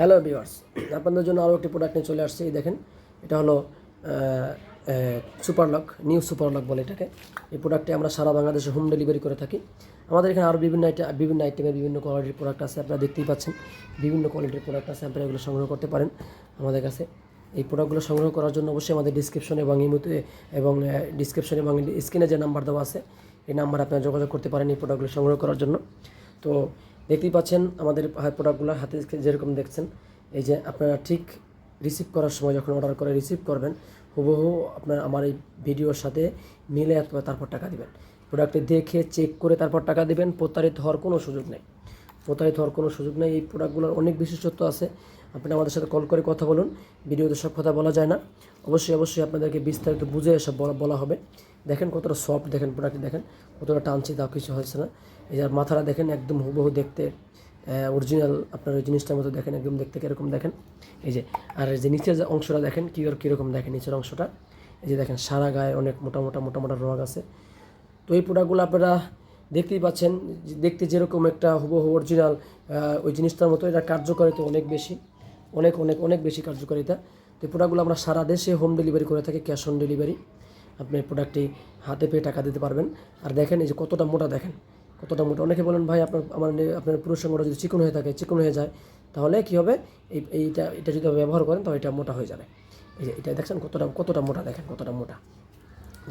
Hello viewers আপনাদের জন্য আরও একটি প্রোডাক্ট নিয়ে চলে আসছে। এই দেখেন, এটা হলো সুপারলক নিউ সুপারলক বলে এটাকে। এই প্রোডাক্টটি আমরা সারা বাংলাদেশে হোম ডেলিভারি করে থাকি। আমাদের এখানে আরও বিভিন্ন আইটেম বিভিন্ন আইটেমের বিভিন্ন কোয়ালিটির প্রোডাক্ট আছে, আপনারা দেখতেই পাচ্ছেন। বিভিন্ন কোয়ালিটির প্রোডাক্ট আছে, আপনারা এগুলো সংগ্রহ করতে পারেন আমাদের কাছে। এই প্রোডাক্টগুলো সংগ্রহ করার জন্য অবশ্যই আমাদের ডিসক্রিপশন এবং ইমুতে এবং ডিসক্রিপশন এবং স্ক্রিনে যে নাম্বার দেওয়া আছে, এই নাম্বারে আপনারা যোগাযোগ করতে পারেন এই প্রোডাক্টগুলো সংগ্রহ করার জন্য। তো দেখতেই পাচ্ছেন আমাদের প্রোডাক্টগুলো হাতে যেরকম দেখছেন। এই যে আপনারা ঠিক রিসিভ করার সময় যখন অর্ডার করে রিসিভ করবেন, হুবহু আপনার আমার এই ভিডিওর সাথে মিলে তারপর টাকা দেবেন। প্রোডাক্টটি দেখে চেক করে তারপর টাকা দেবেন, প্রতারিত হওয়ার কোনো সুযোগ নেই। প্রতারিত হওয়ার কোনো সুযোগ নেই, এই প্রোডাক্টগুলোর অনেক বিশেষত্ব আছে। আপনি আমাদের সাথে কল করে কথা বলুন, ভিডিওতে সব কথা বলা যায় না। অবশ্যই অবশ্যই আপনাদেরকে বিস্তারিত বুঝে এসব বলা বলা হবে। দেখেন কতটা সফট দেখেন প্রোডাক্টটি দেখেন, কতটা টানছে তাও কিছু হয়েছে না। এই যে আর মাথাটা দেখেন একদম হুবহু দেখতে অরিজিনাল আপনার ওই জিনিসটার মতো দেখেন, একদম দেখতে কীরকম দেখেন। এই যে, আর যে নিচের যে অংশটা দেখেন কী আর কীরকম দেখেন নিচের অংশটা। এই যে দেখেন সারা গায়ে অনেক মোটা মোটা মোটা মোটা রগ আছে। তো এই প্রোডাক্টগুলো আপনারা দেখতেই পাচ্ছেন, দেখতে যেরকম একটা হুবহু অরিজিনাল ওই জিনিসটার মতো, এটা কার্যকারিতা অনেক বেশি, অনেক অনেক অনেক বেশি কার্যকারিতা। তো প্রোডাক্টগুলো আমরা সারা দেশে হোম ডেলিভারি করে থাকি ক্যাশ অন ডেলিভারি আপনি প্রোডাক্টটি হাতে পেয়ে টাকা দিতে পারবেন। আর দেখেন, এই যে কতটা মোটা দেখেন, কতটা মোটা। অনেকে বলেন, ভাই, আপনার, আমার আপনার পুরুষ সঙ্গটা যদি চিকন হয়ে থাকে, চিকন হয়ে যায়, তাহলে কী হবে? এই, এইটা, এটা যদি ব্যবহার করেন, তাহলে এটা মোটা হয়ে যাবে। এই যে এটা দেখছেন, কতটা কতটা মোটা দেখেন, কতটা মোটা।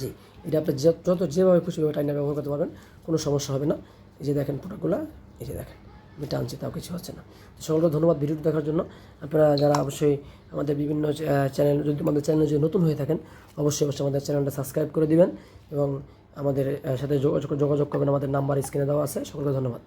জি। এটা আপনি যত যেভাবে খুশি ওই টাইনা ব্যবহার করতে পারবেন, কোনো সমস্যা হবে না। এই যে দেখেন প্রোডাক্টগুলো এই যে দেখেন, আমি টানছি, তাও কিছু হচ্ছে না। সকলকে ধন্যবাদ ভিডিওটি দেখার জন্য। আপনারা যারা অবশ্যই আমাদের বিভিন্ন চ্যানেল যদি আমাদের চ্যানেল যদি নতুন হয়ে থাকেন, অবশ্যই অবশ্যই আমাদের চ্যানেলটা সাবস্ক্রাইব করে দিবেন এবং আমাদের সাথে যোগাযোগ করবেন। আমাদের নাম্বার স্ক্রিনে দেওয়া আছে। সকলকে ধন্যবাদ।